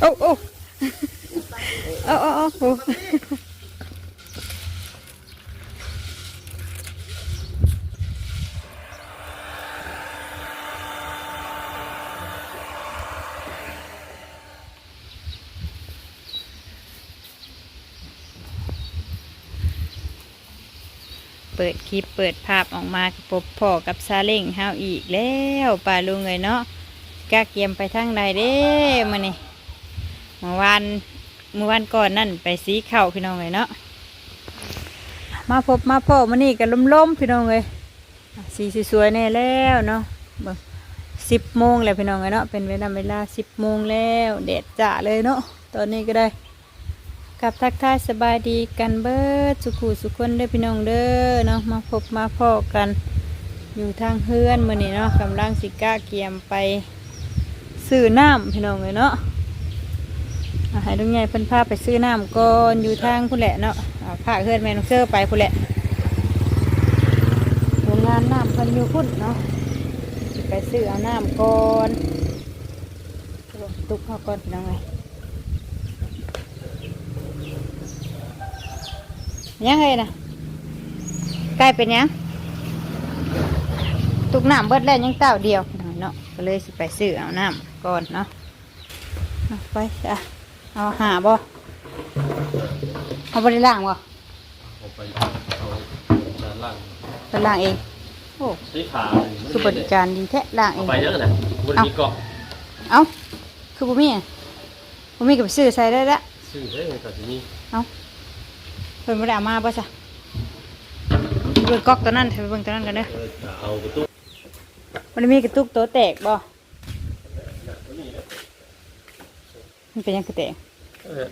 โอ้โอ้โอ้โอ้โอ้โอ้ เปิดคลิปเปิดภาพออกมากับพบพ่อกับซาเล้งเฮาอีกแล้วป่าลุงเลยเนาะกาเกียมไปทางใดเด้มานี่เมื่อวานเมื่อวานก่อนนั่นไปสีเข่าพี่น้องเลยเนาะมาพบมาพ่อมานี่กันล้มๆพี่น้องเลยสีสวยๆแน่แล้วเนาะสิบโมงแล้วพี่น้องเลยเนาะเป็นเวลาเวลาสิบโมงแล้วแดดจ้าเลยเนาะตอนนี้ก็ได้ กับทักทายสบายดีกันเบิดสุขุสุขคนเด้อพี่น้องเด้อเนาะมาพบมาพ่อกันอยู่ทางเฮือนมื้อนี้เนาะกำลังสิก้าเกียมไปซื้อน้ำพี่น้องเลยเนาะให้ลุงใหญ่เพิ่นพาไปซื้อน้ำก่อนอยู่ทางพุ่นแหละเนาะอ่าพาเฮือนแมนเซอร์ไปพุ่นแหละโรงงานน้ำเพิ่นอยู่พุ่นเนาะไปซื้อเอาน้ำก่อนตุกเข้าก่อนพี่น้องเลย ยังไงนะใกล้เป็นยังตุกน้ำเบิดแล้วยังเต้าเดียวเนาะก็เลยสิไปซื้อเอาน้ำก่อนเนาะเอาไปจ้ะเอาหาบ่เอาบริล่างบ่เอาไปเอาด้านล่างไปล่างเองโอ้ใช้ขาคือบริการดีแท้ล่างเอเอางไปเยอะนะบนมีเกาะเอาคือบุมี่บุมี่กับซื้อใส่ได้แล้วซื้อได้ไงก่อนที่นี่เพิ่นไม่ได้เอามาป่ะจ้ะเบิ่งก๊อกตัวนั้นไปเบิ่งตัวนั้นกันเด้อเออจะเอาประตูมันมีกระตุกตัวแตกบ่มันเป็นยังกระแตกเออ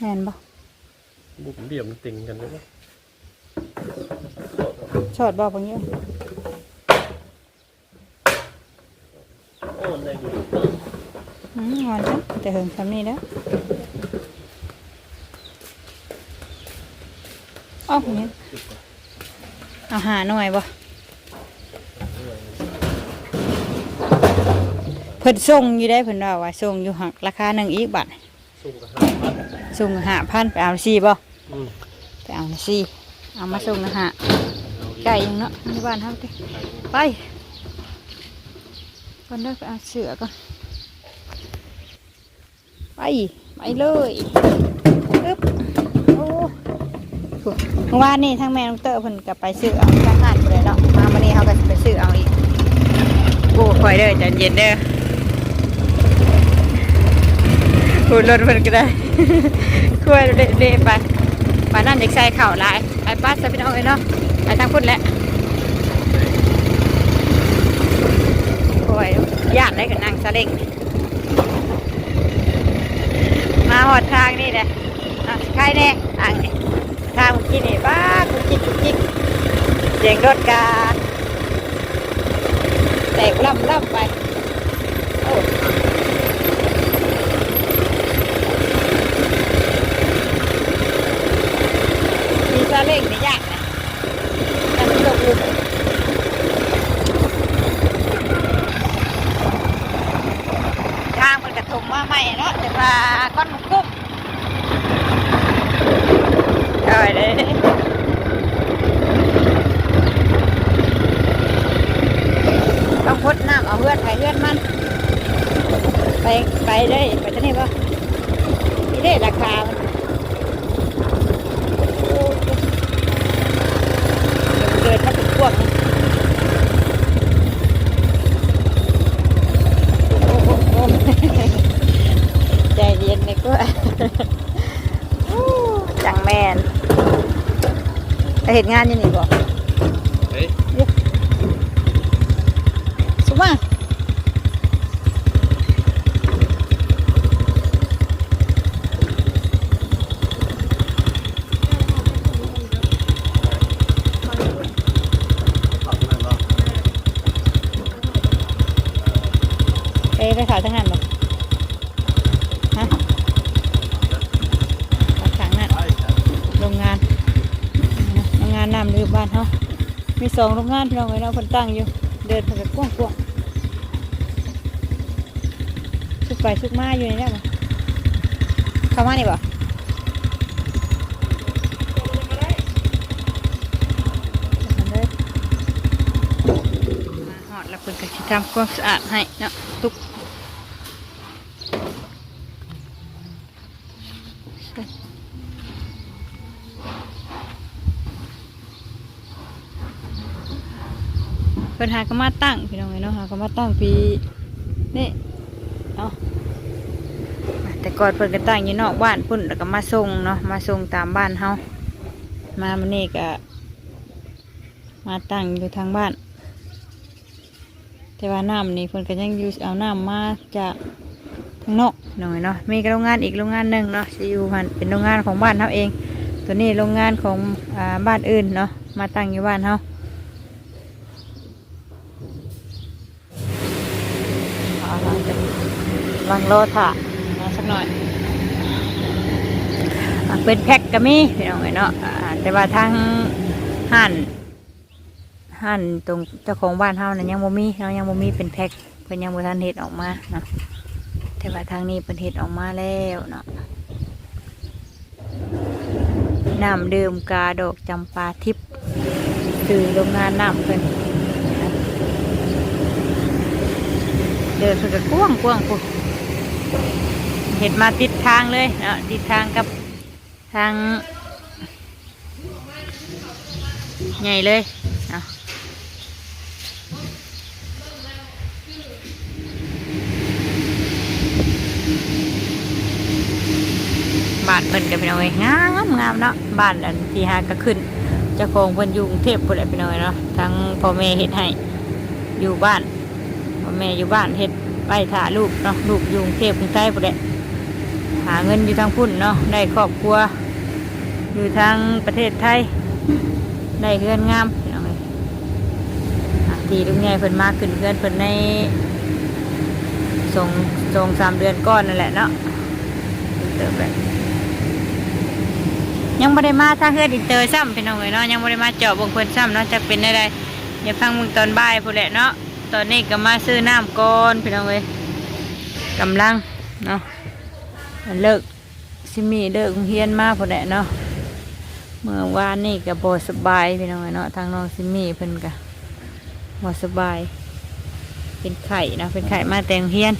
แม่นบ่บุกเดี่ยวมันติงกันได้ไหมชอดบ่บางเยอะโอ้ในบุกอืมงอนจ้ะแต่เหิงทำนี่แล้ว อ้าวเนี่ยเอาหาหน่อยบ่เพิ่นส่งอยู่ได้เพิ่นว่าว่าส่งอยู่หักราคาหนึ่งอีกบาทสู้กับห้าพันส่งหาพันไปเอาสี่บ่อืมไปเอาสี่เอามาส่งนะฮะเอาอีกไก่ยังเนาะในบ้านเฮาติไปก่อนเด้อไปเอาเสือก่อนไปไปเลยอึ๊บโอ้ ถูกเมื่อวานนี่ทั้งแม่น้องเตอร์เพิ่นกับไปซื้อเอาทางห้านไปเลยเนาะมาวันนี้เขาก็สิไปซื้อเอาอีกโอ้คอยเด้อใจเย็นเด้อพูดรถเพิ่นก็ได้คุยเด้ไปไปนั่นเด็กใส่เข่าหลายไปป้าใส่พี่น้องเอ้ยเนาะไปทางพุ่นแหละโอ้ยญาติได้กับนางซาเล้งมาหอดทางนี่แหละอะใครแน่ทางนี่ ทางเมื่อกี้นี่ป้ากุกจิกกุกจิกเสียงรถกาแตกล่ำล่ำไปโอ้มีซาเล้งนี่ยากนะแต่มันตกลุมทางมันกระทมมาใหม่เนาะแต่ว่าก้อนมันกุ้เอา ไปเลยต้องพดน้ำเอาเพื่อนไปเพื่อนมัน ไปไปเลยไปที่นี่ปะนี่ได้ราคามันเดี๋ยวมันเดินพวกนี้โอ้โหใจเย็นเลยก็จังแมน ไปเห็นงานอยังนี่บ่เฮ้ยสุมาไปไปขายทั้งนั้น สองโรงงานพี่น้องไว้เนาะเพิ่นตั้งอยู่ เดินไปก็กว้างกว้างชุกไปชุกมาอยู่ในนี้บ่เข้ามานี่บ่เพิ่นก็สิทำความสะอาดให้เนาะทุก พิ่นหาก็มาตั้งพี่น้องเนาะหาก็มาตั้งปีนี่เอาะแต่ก่อนเพิ่นก็ตั้งอยู่นอกบ้านพุ่นแล้วก็มาส่งเนาะมาส่งตามบ้านเฮามามื้อนี้ก็มาตั้งอยู่ทางบ้าน แต่ว่าน้ำนี่เพิ่นก็ยังอยู่เอาน้ำมาจากทางนอกหน่อยเนาะมีโรงงานอีกโรงงานหนึ่งเนาะสิอยู่หันเป็นโรงงานของบ้านเฮาเอง ตัวนี้โรงงานของอ่าบ้านอื่นเนาะมาตั้งอยู่บ้านเฮา ลังโลถ่ะมาสักหน่อยอะเป็นแพ็กก็มีพี่น้องเอ้ยเนาะอ่าแต่ว่าทางห่านห่านตรงเจ้าของบ้านเฮานะยังบ่มีเนาะยังบ่มีเป็นแพ็กเพิ่นยังบ่ทันเฮ็ดออกมาเนาะแต่ว่าทางนี้เพิ่นเฮ็ดออกมาแล้วเนาะน้ำดื่มกาดอกจำปาทิพย์คือโรงงานน้ำเพิ่นเดินไปกับกว้างกว้างปุ๊ เห็นมาติดทางเลยเนาะติดทางกับทางใหญ่เลยเนาะบ้านเพิ่นกันไปหน่อยงามงามเนาะบ้านอันที่หาก็ขึ้นจ้าของเพิ่นอยู่กรุงเทพพุ่นแหละไปหน่อยเนาะทั้งพ่อแม่เฮ็ดให้อยู่บ้านพ่อแม่อยู่บ้านเฮ็ด ไปถ่าลูกเนาะลูกอยู่กรุงเทพกรุงไทยปุ๊แหละหาเงินอยู่ทางพุ่นเนาะได้ครอบครัว อยู่ทางประเทศไทย ได้เพื่อนงามทีลุงใหญ่เพิ่นมากขึ้นเพื่อนเพิ่นในส่งส่งสามเดือนก้อนนั่นแหละเนาะเติมแบบยังไม่ได้มาถ้าเพื่อนอินเตอร์ซ้ำพี่น้องเอ้ยเนาะยังไม่ได้มาเจาะบงเพิ่นซ้ำเนาะจะเป็นได้ไดอย่าฟังมึงตอนบ่ายพูนแหละเนาะ ตอนนี้ก็มาซื้อน้ำก่อนพี่น้องเอ้ยกำลังเนาะเลิกซิมีเลิกเฮียนมาพอแหละเนาะเมื่อวานนี่ก็บอสบายพี่น้องเนาะทางน้องซิมีเพิ่นก็บอสบาย เป็นไข่นะเป็นไข่มาแต่งเฮียน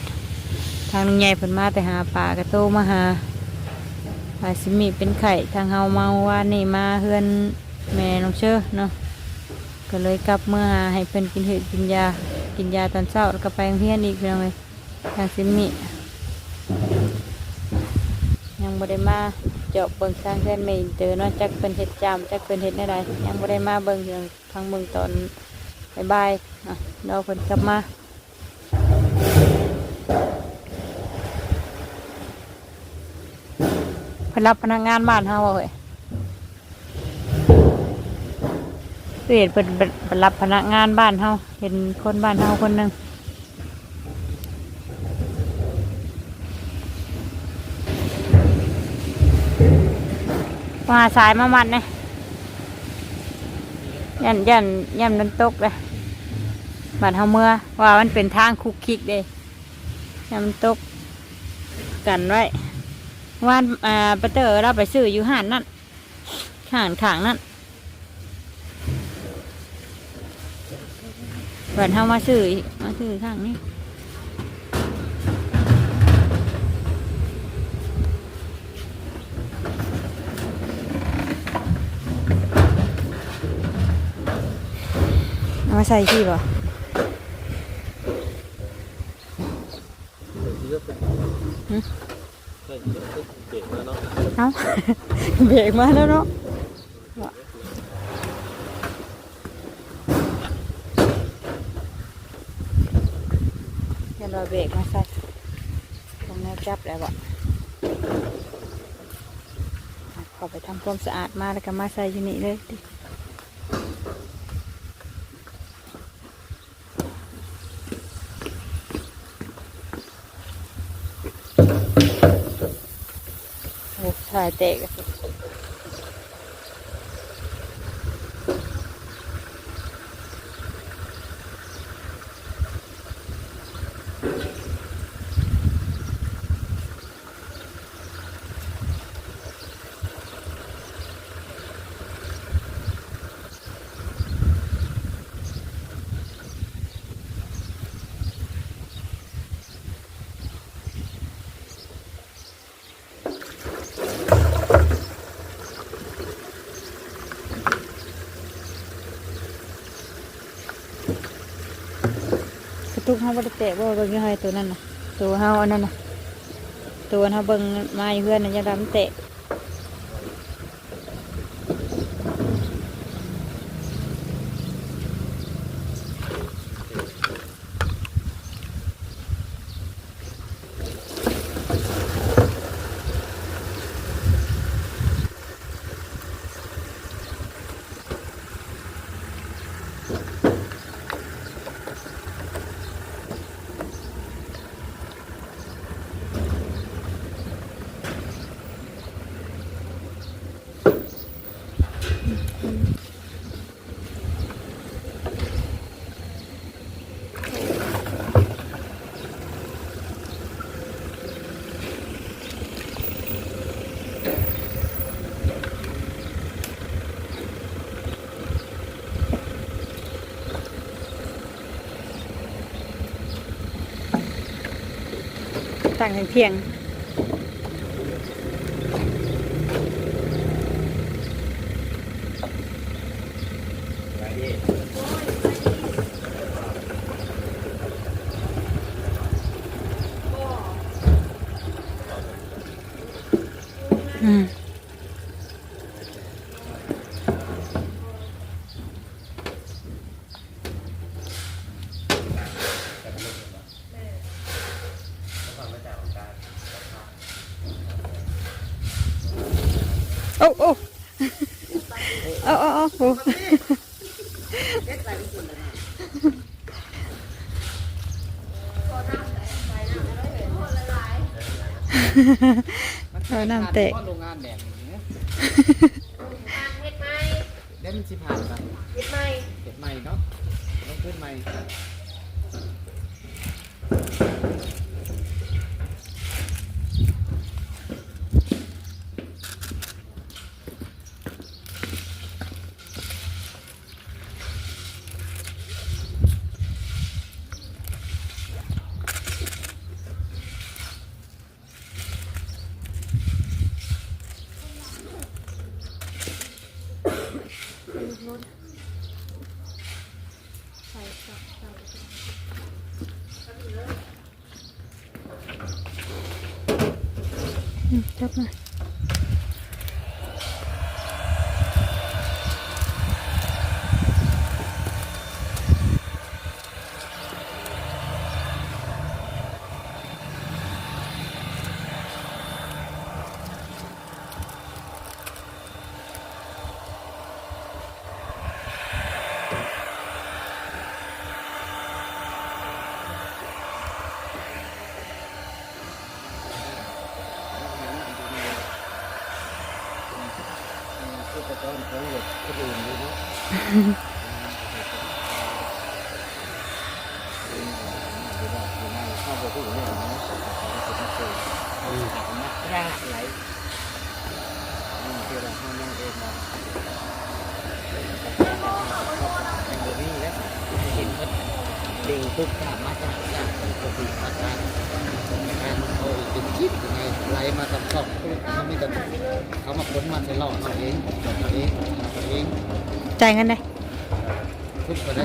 ทางลุงใหญ่เพิ่นมาแต่หาปลากระโตมาหาหาซิมีเป็นไข่ทางเฮาเมาว่านี่มาเฮือนแม่น้องเชื่อเนาะก็เลยกลับเมื่อหาให้เพิ่นกินเห็ดกินยา กินยาตอนเช้าแล้วก็ไปโรงเรียนอีกพี่น้องเลยทางซิมมิยังบ่ได้มาเจาะเบิ่งทางเพื่อนไม่อินเตอร์เนาะจักเพิ่นเฮ็ดจามจักเพิ่นเฮ็ดได้ใดยังบ่ได้มาเบิ่งเรื่องทางเบิ่งตอนบ่ายๆอะรอเพิ่นกลับมาเพิ่นรับพนักงานบ้านเฮาบ่เว้ย เห็นเป็นเป็นรับพนักงานบ้านเฮาเห็นคนบ้านเฮาคนหนึ่งมาสายมามันนี่ยยันยันยันมันตกเลยบ้านเฮาเมื่อว่ามันเป็นทางคุกคิกเด้ยันมันตกกันไว้วานอ่าปะเตอร์เราไปซื้ออยู่ห้านนั่นข้างข้างนั่น เปิดเฮามาซื้ออีกมาซื้อข้างนี้เอามาใส่ที่บ่เยอะเป็นใช่เยอะเป็นเก่งแล้วเนาะเอาเบรกมาแล้วเนาะ เราเบรกมาใส่ตรงแนวจับแล้วบ่ขอไปทำความสะอาดมาแล้วก็มาใส่ที่นี่เลยดิโอ้ถ่ายเตะกัน ทุ กเขาบ่ได้แตะบ่เบิ่งยี่ห้ตัวนั้นน่ะตัวเฮาอันนั้นน่ะตัวเฮาเบิ่งไม้เพื่อนน่ะยาดำแตะ ต่างให้เพียง อืม โอ้โอ้โอ้โอ้โอ้โอ้เอาน้ำเตะโรงงานแบบนี้นะเฮ็ดไหมได้มันสิผ่านกันเฮ็ดไหมเก็บใหม่เนาะต้องขึ้นใหม่อืมจับมาเห็นมันเด้งทุกขามมาจากจากปกติอาการการเขาเป็นคิดยังไงไหลมากับชอบเขาไม่กับเขามาค้นมาใช้หลอกเขาเองเขาเองเขาเองจ่ายเงินได้ทุกคนได้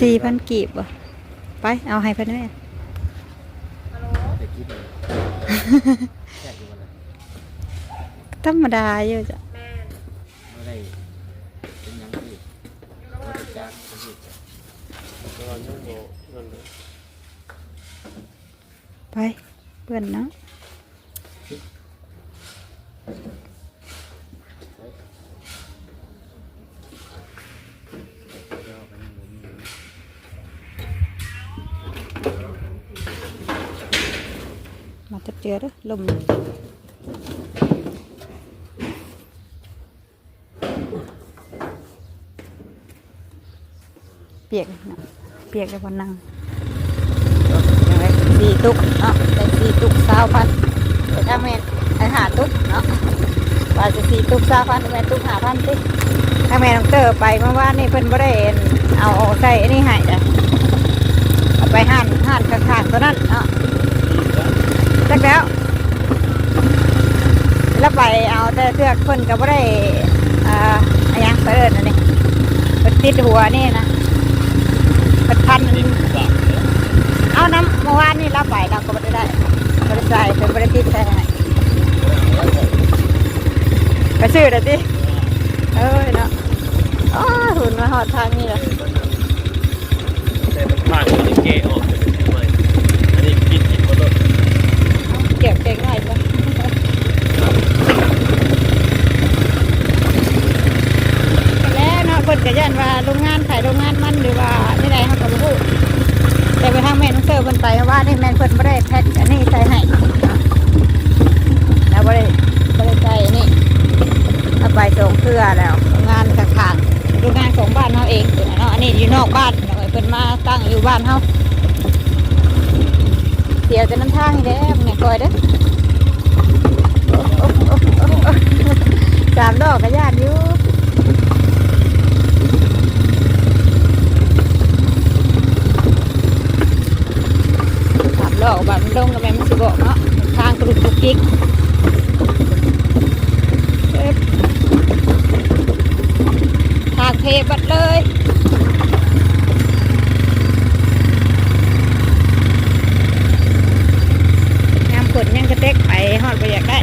สี่พันกีบบ่ไปเอาให้เพิ่นแม่เด็กคิดเลยแค่อยู่วันละธรรมดาอยู่จ้ะแม่น เมื่อไรเป็นยังที่บริจาคเป็นที่ก็ยังโบนั่นเลย ไป เพื่อนเนาะมาตัดเจือเด้อลม เปียกนะเปียกแล้วพอนั่งยังไง สี่ตุกเนาะได้สี่ตุกสาวพันแต่ถ้าแม่นไอหาตุกเนาะว่าจะสี่ตุกสาวพันแม่นตุกหาพันสิถ้าแม่น้องเตอร์ไปเมื่อวานนี่เพิ่นบ่ได้เอาใส่อันนี้ให้จ้ะเอาไปห่านห่านข้างๆตัวนั้นเนาะจักแล้ว แล้วไปเอาแต่เทือกเพิ่นก็บ่ได้อ่าอะไรยังไปเอิ้นอันนี้เพิ่นติดหัวนี่นะเพิ่นพันบักเลยเอาน้ำเมื่อวานนี่รับไปเราก็ไม่ได้ได้ไม่ได้ใส่เป็นไม่ได้ติดใส่ให้ไปซื้อเดี๋ยวดิเอ้ยเนาะอ้าหุ่นมาหอดทางนี่เลยแต่มันผ่านตัวนี้เกออกเป็นทำไมอันนี้กินกินหมดเลยเก็บเก่งหน่อยจ้ะแล้วเนาะเพิ่นก็ยันว่าโรงงานขายโรงงานมันหรือว่าที่ใดเขาก็บ่รู้แต่ไปทางแม่น้องเซอร์เพิ่นไปว่านี่แม่นเพิ่นบ่ได้แพ็คอันนี้ใส่ให้แล้วบ่ได้บ่ได้ใส่อันนี่เอาไปส่งเครือแล้วโรงงานข้างๆโรงงานของบ้านเฮาเองเนาะอันนี้อยู่นอกบ้านเนาะเพิ่นมาตั้งอยู่บ้านเฮาเสียแต่น้ำทางนี่แหละแม่คอยเด้อ สามดอกก็ยานอยู่ สามดอกบาดมันลงกับแม่มันสิบอกเนาะทางกรุกกรุกกิกทางเพบัดเลยยามฝนยังกระเตกไปฮอดไปอยากได้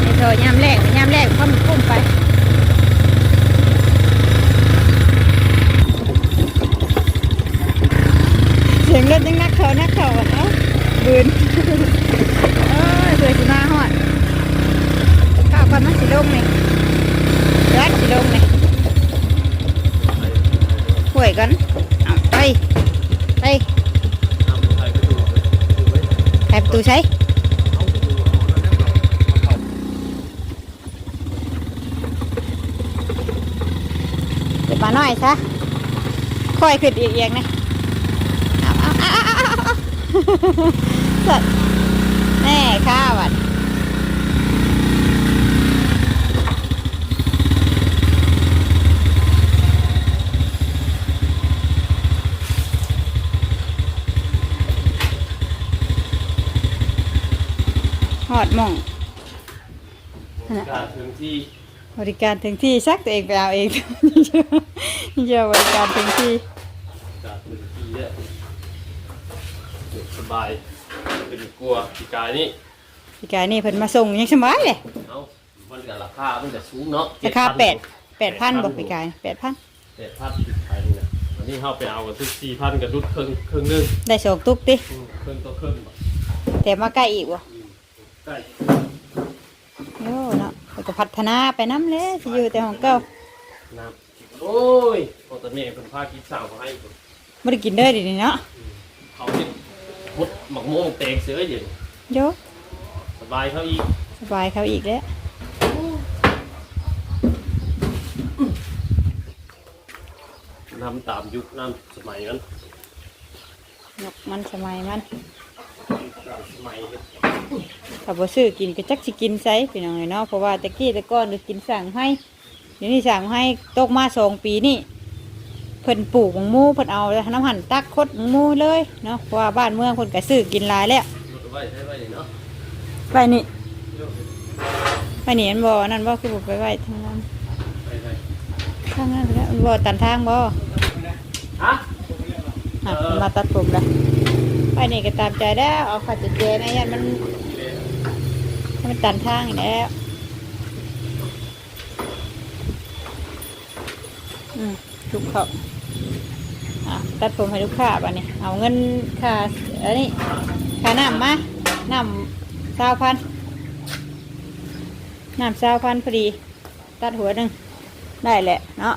ไอ้โถยามแรกยามแรกเขามันพุ่มไปเสียงรถยังนักเขานักเขาอะเนาะบืนเอ้ยเผื่อสิมาหอดข้าวก่อนมันสิลงนี่รัดสิลงนี่ห่วยกันเอาไปไปเลยดูไว้แถบตูใช้เดูเอาแล้วมาหน่อยซะค่อยขึ้นอีกเอียงนะเอาเอาเอาเอาเอาเอา สัตว์แน่ข้าวัดหอดหม่องการถึงที่บริการถึงที่ซักตัวเองไปเอาเองนี่จะบริการถึงที่ การถึงที่เนี่ยส บายเป็นกลัวปีกายนี่พี่กายนี่เพิ่นมาส่งยังสบายเลยเอามันกับราคามันจะสูงเนาะราคาแปดแปดพันบอกพี่กายแปดพันแปดพันปิดขายนี่นะวันนี้เข้าไปเอากันที่สี่พันกับรุดครึ่งครึ่งหนึงได้สองตุกติอืมครึ่งต่อครึ่งบ่แต่มาใกล้อีกวะใกล้โย่เนาะเพิ่นก็พัฒนาไปน้ำเลยสิอยู่แต่ของเก่าน้ำโอ้ยพอตะเมย์เป็นผ้ากินสาวมาให้ไม่ได้กินเด้อเดินี้เนาะเขาเนี่ย มุดหมักโม่วงเตกเสืออยู่โยสบายเขาอีกสบายเขาอีกแล้วน้ำตามยุคน้ำสมัยนั้นนกมันสมัยมันตามสมัยเนี่ยถ้าบ่ซื้อกินก็จักสิกินไสพี่น้องเอ้ยเนาะเพราะว่าแต่กี้แต่ก่อนก็กินสั่งให้เดี๋ยวนี้สั่งให้ตกมาสองปีนี่ เพิ่นปลูกหมงมูเพิ่นเอาน้ำหั่นตักคดหมงมูเลยเนาะเพราะว่าบ้านเมืองเพิ่นก็ซื้อกินหลายแล้วรถไว้ใช้ไว้เนาะไปนี่ไปนี่อันบ่นั่นบ่คือบ่ไปไว้ทางนั้นไปไปทางนั้นแล้วมันบ่ตันทางบ่ฮะอะมันมาตัดผมแล้วไปนี่ก็ตามใจแล้วเอาขัดจะเจนะยันมันให้มันตันทางอีกแล้วอืมทุกเขาอะ ตัดผมให้ลูกค้าบ้านี่เอาเงินค่าอันนี้ค่าน้ำมาน้ำสาวพันน้ำสาวพันพอดี ตัดหัวหนึ่งได้แหละเนาะ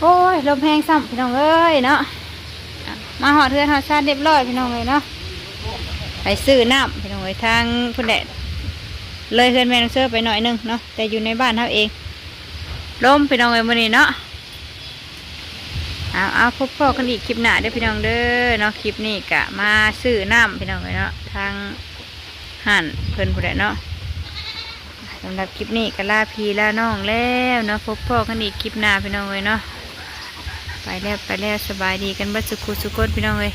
โอ้ยลมแห้งซ้ำพี่น้องเอ้ยเนาะมาหอดเทือนหอดชาติเรียบร้อยพี่น้องเลยเนาะไปซื้อน้ำพี่น้องเอ้ยทางพุ่นแดดเลยเฮือนแม่น้องเซอร์ไปหน่อยหนึงเนาะแต่อยู่ในบ้านเขาเองลมพี่น้องเอ้ยมื้อนี้เนาะ เอาเอาพบพ่อกันอีกคลิปหน้าเด้อพี่น้องเด้อเนาะคลิปนี้กะมาซื้อน้ำพี่น้องเลยเนาะทางหันเพิ่นพุ่นแดเนาะสำหรับคลิปนี้ก็ลาพีลาน้องแล้วเนาะพบพ่อกันอีกคลิปหน้าพี่น้องเลยเนาะไปแล้วไปแล้วสบายดีกันบัดสุขุสุขคนพี่น้องเลย